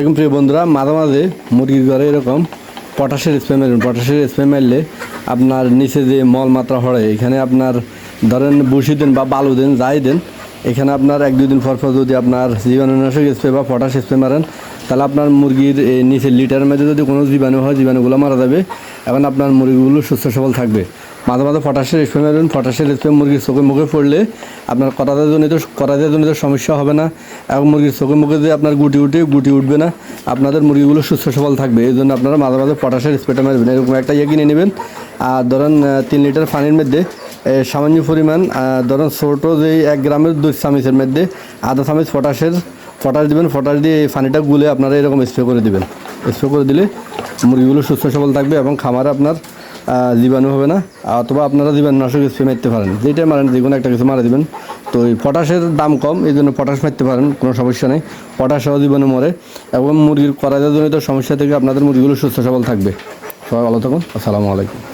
এখন প্রিয় বন্ধুরা মাঝে মাঝে মুরগির ঘরে এরকম পটাশের স্প্রে মারবেন। পটাশের স্প্রে মারলে আপনার নিচে যে মলমাত্রা হরে এখানে আপনার ধরেন বসি দেন বা বালু দেন, যাই দেন, এখানে আপনার এক দুই দিন পর পর যদি আপনার জীবাণুনাশক স্প্রে বা পটাশ স্প্রে মারেন, তাহলে আপনার মুরগির এই নিচের লিটারের মধ্যে যদি কোনো জীবাণু হয়, জীবাণুগুলো মারা যাবে এখন আপনার মুরগিগুলো সুস্থ সবল থাকবে। মাঝে মাঝে পটাশের স্প্রে মারবেন, পটাশের স্প্রে মুরগির চোখে মুখে পড়লে আপনার করাতে জনিত করাতে জনিত সমস্যা হবে না। এবং মুরগির চোখে মুখে যে আপনার গুটি উঠে, গুটি উঠবে না, আপনাদের মুরগিগুলো সুস্থ সবল থাকবে। এই জন্য আপনারা মাঝে মাঝে পটাশের স্প্রেটা মারবেন। এরকম একটা ইয়ে কিনে নেবেন। আর ধরেন তিন লিটার পানির মধ্যে সামান্য পরিমাণ ধরেন ছোটো যে এক গ্রামের দুই চামিচের মধ্যে আধা চামিচ পটাশের ফটাশ দেবেন। ফটাশ দিয়ে এই পানিটা গুলে আপনারা এরকম স্প্রে করে দেবেন। স্প্রে করে দিলে মুরগিগুলো সুস্থ সবল থাকবে এবং খামারে আপনার জীবাণু হবে না। অথবা আপনারা জীবাণুনাশক স্প্রে মারতে পারেন। যেটাই মারেন, যে কোনো একটা কিছু মারা দিবেন। তো এই পটাশের দাম কম, এই জন্য পটাশ মারতে পারেন, কোনো সমস্যা নেই। পটাশ সহ জীবাণু মরে। এবং মুরগির করাজনিত সমস্যা থেকে আপনাদের মুরগিগুলো সুস্থ সবল থাকবে। সবাই ভালো থাকুন। আসসালামু আলাইকুম।